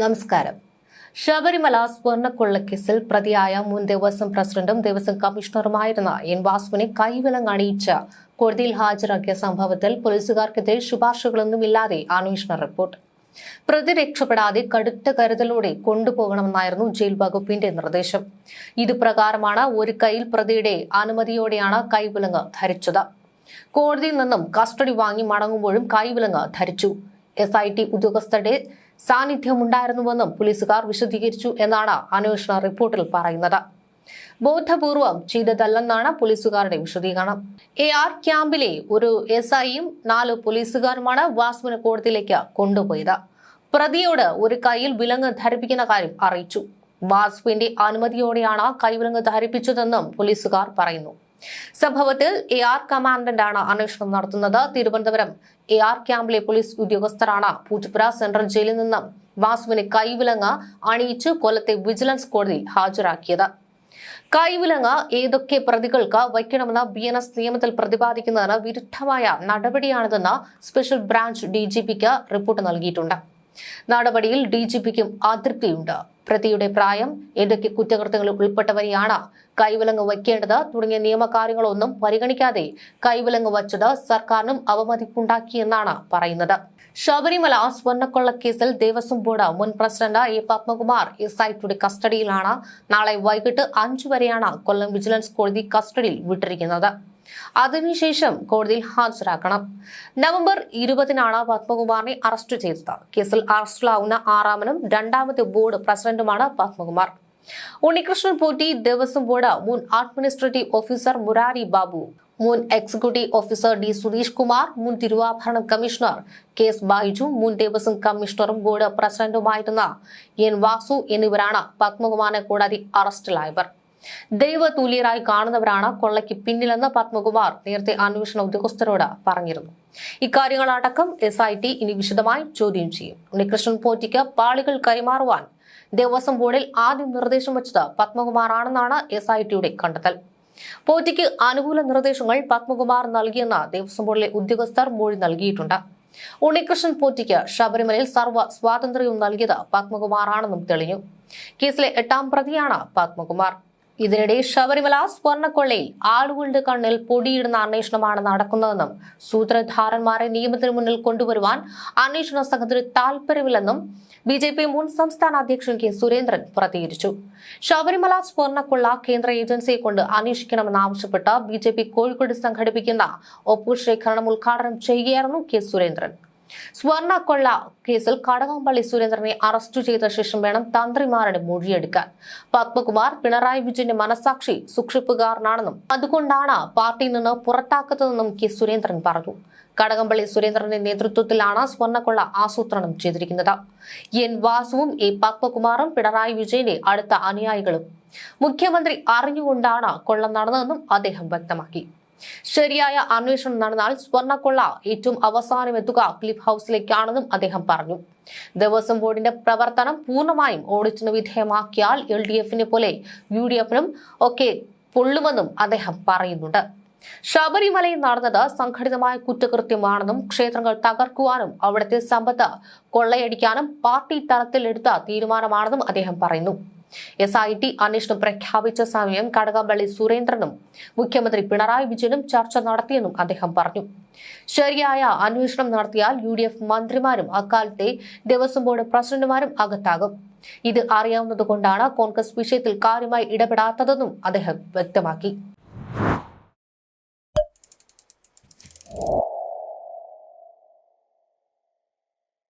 നമസ്കാരം. ശബരിമല സ്വർണക്കൊള്ളക്കേസിൽ പ്രതിയായ മുൻ ദേവസ്വം പ്രസിഡന്റും ദേവസ്വം കമ്മീഷണറുമായിരുന്ന എൻ വാസുവിനെ കൈവിലങ് അണിയിച്ച കോടതിയിൽ ഹാജരാക്കിയ സംഭവത്തിൽ പോലീസുകാർക്കെതിരെ ശുപാർശകളൊന്നുമില്ലാതെ അന്വേഷണ റിപ്പോർട്ട്. പ്രതി രക്ഷപ്പെടാതെ കടുത്ത കരുതലോടെ കൊണ്ടുപോകണമെന്നായിരുന്നു ജയിൽ വകുപ്പിന്റെ നിർദ്ദേശം. ഇതുപ്രകാരമാണ് ഒരു കൈയിൽ പ്രതിയുടെ അനുമതിയോടെയാണ് കൈവിലങ്ങ് ധരിച്ചത്. കോടതിയിൽ നിന്നും കസ്റ്റഡി വാങ്ങി മടങ്ങുമ്പോഴും കൈവിലങ്ങ് ധരിച്ചു. എസ് ഐ ടി ഉദ്യോഗസ്ഥരുടെ സാന്നിധ്യമുണ്ടായിരുന്നുവെന്നും പോലീസുകാർ വിശദീകരിച്ചു എന്നാണ് അന്വേഷണ റിപ്പോർട്ടിൽ പറയുന്നത്. ബോധപൂർവം ചെയ്തതല്ലെന്നാണ് പോലീസുകാരുടെ വിശദീകരണം. എ ആർ ക്യാമ്പിലെ ഒരു എസ് ഐയും നാല് പോലീസുകാരുമാണ് വാസ്മന കോടതിയിലേക്ക് കൊണ്ടുപോയത്. പ്രതിയോട് ഒരു കൈയിൽ വിലങ്ങ് ധരിപ്പിക്കുന്ന കാര്യം അറിയിച്ചു. വാസുവിന്റെ അനുമതിയോടെയാണ് കൈവിലങ്ങ് ധരിപ്പിച്ചതെന്നും പോലീസുകാർ പറയുന്നു. സംഭവത്തിൽ എ ആർ കമാൻഡന്റാണ് അന്വേഷണം നടത്തുന്നത്. തിരുവനന്തപുരം എ ആർ ക്യാമ്പിലെ പോലീസ് ഉദ്യോഗസ്ഥരാണ് പൂജപ്പുര സെൻട്രൽ ജയിലിൽ നിന്നും വാസുവിനെ കൈവിലങ്ങ അണിയിച്ച് കൊല്ലത്തെ വിജിലൻസ് കോടതിയിൽ ഹാജരാക്കിയത്. കൈവിലങ്ങ ഏതൊക്കെ പ്രതികൾക്ക് വയ്ക്കണമെന്ന് ബി എൻ എസ് നിയമത്തിൽ പ്രതിപാദിക്കുന്നതിന് വിരുദ്ധമായ നടപടിയാണിതെന്ന് സ്പെഷ്യൽ ബ്രാഞ്ച് ഡി ജി പിക്ക് റിപ്പോർട്ട് നൽകിയിട്ടുണ്ട്. നടപടിയിൽ ഡി ജി പിക്കും അതൃപ്തിയുണ്ട്. പ്രതിയുടെ പ്രായം ഏതൊക്കെ കുറ്റകൃത്യങ്ങൾ ഉൾപ്പെട്ടവരെയാണ് കൈവിലങ്ങ് വയ്ക്കേണ്ടത് തുടങ്ങിയ നിയമകാര്യങ്ങളൊന്നും പരിഗണിക്കാതെ കൈവിലങ്ങ് വച്ചത് സർക്കാരിനും അവമതിപ്പുണ്ടാക്കിയെന്നാണ് പറയുന്നത്. ശബരിമല സ്വർണക്കൊള്ളക്കേസിൽ ദേവസ്വം ബോർഡ് മുൻ president A Padmakumar S I ടിയുടെ കസ്റ്റഡിയിലാണ് നാളെ വൈകിട്ട് അഞ്ചു വരെയാണ് കൊല്ലം വിജിലൻസ് കോടതി കസ്റ്റഡിയിൽ വിട്ടിരിക്കുന്നത്. അതിനുശേഷം കോടതിയിൽ ഹാജരാക്കണം. നവംബർ ഇരുപതിനാണ് പത്മകുമാറിനെ അറസ്റ്റ് ചെയ്തത്. കേസിൽ അറസ്റ്റിലാവുന്ന ആറാമനും രണ്ടാമത്തെ ബോർഡ് പ്രസിഡന്റുമാണ് പത്മകുമാർ. ഉണ്ണികൃഷ്ണൻ പോറ്റി ദേവസ്വം ബോർഡ് മുൻ അഡ്മിനിസ്ട്രേറ്റീവ് ഓഫീസർ മുരാരി ബാബു മുൻ executive officer D Sudheesh Kumar മുൻ തിരുവാഭരണം കമ്മീഷണർ കെ എസ് ബൈജു മുൻ ദേവസ്വം കമ്മീഷണറും ബോർഡ് പ്രസിഡന്റുമായിരുന്ന എൻ വാസു എന്നിവരാണ് പത്മകുമാറിനെ കൂടാതെ അറസ്റ്റിലായവർ. ദൈവതുല്യരായി കാണുന്നവരാണ് കൊള്ളയ്ക്ക് പിന്നിലെന്ന് പത്മകുമാർ നേരത്തെ അന്വേഷണ ഉദ്യോഗസ്ഥരോട് പറഞ്ഞിരുന്നു. ഇക്കാര്യങ്ങളടക്കം എസ് ഐ ടി ഇനി വിശദമായി ചോദ്യം ചെയ്യും. ഉണ്ണികൃഷ്ണൻ പോറ്റിക്ക് പാളികൾ കൈമാറുവാൻ ദേവസ്വം ബോർഡിൽ ആദ്യം നിർദ്ദേശം വെച്ചത് പത്മകുമാറാണെന്നാണ് എസ് ഐ ടിയുടെ കണ്ടെത്തൽ. പോറ്റിക്ക് അനുകൂല നിർദ്ദേശങ്ങൾ പത്മകുമാർ നൽകിയെന്ന് ദേവസ്വം ബോർഡിലെ ഉദ്യോഗസ്ഥർ മൊഴി നൽകിയിട്ടുണ്ട്. ഉണ്ണികൃഷ്ണൻ പോറ്റിക്ക് ശബരിമലയിൽ സർവ സ്വാതന്ത്ര്യവും നൽകിയത് പത്മകുമാറാണെന്നും തെളിഞ്ഞു. കേസിലെ എട്ടാം പ്രതിയാണ് പത്മകുമാർ. ഇതിനിടെ ശബരിമല സ്വർണക്കൊള്ളയിൽ ആളുകളുടെ കണ്ണിൽ പൊടിയിടുന്ന അന്വേഷണമാണ് നടക്കുന്നതെന്നും സൂത്രധാരന്മാരെ നിയമത്തിന് മുന്നിൽ കൊണ്ടുവരുവാൻ അന്വേഷണ സംഘത്തിന് താൽപര്യമില്ലെന്നും ബി ജെ പി മുൻ സംസ്ഥാന അധ്യക്ഷൻ കെ സുരേന്ദ്രൻ പ്രതികരിച്ചു. ശബരിമല സ്വർണക്കൊള്ള കേന്ദ്ര ഏജൻസിയെ കൊണ്ട് അന്വേഷിക്കണമെന്നാവശ്യപ്പെട്ട് ബി ജെ പി കോഴിക്കോട് സംഘടിപ്പിക്കുന്ന ഒപ്പുശേഖരണം ഉദ്ഘാടനം ചെയ്യുകയായിരുന്നു കെ സുരേന്ദ്രൻ. സ്വർണക്കൊള്ള കേസിൽ കടകംപള്ളി സുരേന്ദ്രനെ അറസ്റ്റ് ചെയ്ത ശേഷം വേണം തന്ത്രിമാരുടെ മൊഴിയെടുക്കാൻ. പത്മകുമാർ പിണറായി വിജയന്റെ മനസാക്ഷി സൂക്ഷിപ്പുകാരനാണെന്നും അതുകൊണ്ടാണ് പാർട്ടിയിൽ നിന്ന് പുറത്താക്കുന്നതെന്നും കെ സുരേന്ദ്രൻ പറഞ്ഞു. കടകംപള്ളി സുരേന്ദ്രന്റെ നേതൃത്വത്തിലാണ് സ്വർണക്കൊള്ള ആസൂത്രണം ചെയ്തിരിക്കുന്നത്. എൻ വാസുവും എ പത്മകുമാറും പിണറായി വിജയന്റെ അടുത്ത അനുയായികളും. മുഖ്യമന്ത്രി അറിഞ്ഞുകൊണ്ടാണ് കൊള്ള നടന്നതെന്നും അദ്ദേഹം വ്യക്തമാക്കി. ശരിയായ അന്വേഷണം നടന്നാൽ സ്വർണക്കൊള്ള ഏറ്റവും അവസാനം എത്തുക ക്ലിഫ് ഹൗസിലേക്കാണെന്നും അദ്ദേഹം പറഞ്ഞു. ദേവസ്വം ബോർഡിന്റെ പ്രവർത്തനം പൂർണമായും ഓഡിറ്റിന് വിധേയമാക്കിയാൽ എൽ ഡി എഫിനെ പോലെ യു ഡി എഫിനും ഒക്കെ പൊള്ളുമെന്നും അദ്ദേഹം പറയുന്നുണ്ട്. ശബരിമലയിൽ നടന്നത് സംഘടിതമായ കുറ്റകൃത്യമാണെന്നും ക്ഷേത്രങ്ങൾ തകർക്കുവാനും അവിടുത്തെ സമ്പത്ത് കൊള്ളയടിക്കാനും പാർട്ടി തലത്തിലെടുത്ത തീരുമാനമാണെന്നും അദ്ദേഹം പറയുന്നു. എസ് ഐ ടി അന്വേഷണം പ്രഖ്യാപിച്ച സമയം കടകംപള്ളി സുരേന്ദ്രനും മുഖ്യമന്ത്രി പിണറായി വിജയനും ചർച്ച നടത്തിയെന്നും അദ്ദേഹം പറഞ്ഞു. ശരിയായ അന്വേഷണം നടത്തിയാൽ യു ഡി എഫ് മന്ത്രിമാരും അക്കാലത്തെ ദേവസ്വം ബോർഡ് പ്രസിഡന്റുമാരും അകത്താകും. ഇത് അറിയാവുന്നതുകൊണ്ടാണ് കോൺഗ്രസ് വിഷയത്തിൽ കാര്യമായി ഇടപെടാത്തതെന്നും അദ്ദേഹം വ്യക്തമാക്കി.